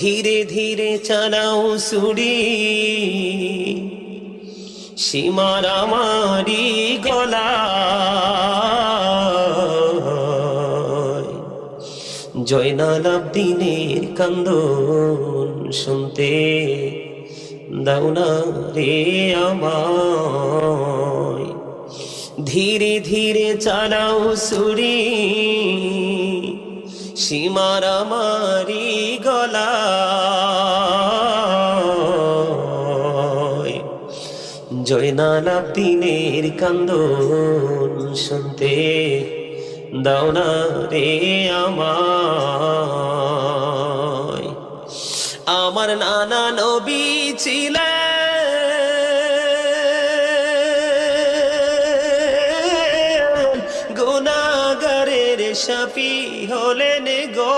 ধীরে ধীরে চালাও সুরি। সীমার আমারি গলা। জয়নাল আব্দিনের কান্দন শুনতে দাও না রে আমায়। ধীরে ধীরে চালাও সুরি। সীমার আমারি গলা। জয়নাল আব্দিনের কান্দন শুনতে দাও না রে আমার নানা নবী ছিলেন গুণাগারের সাপি হলেন গো।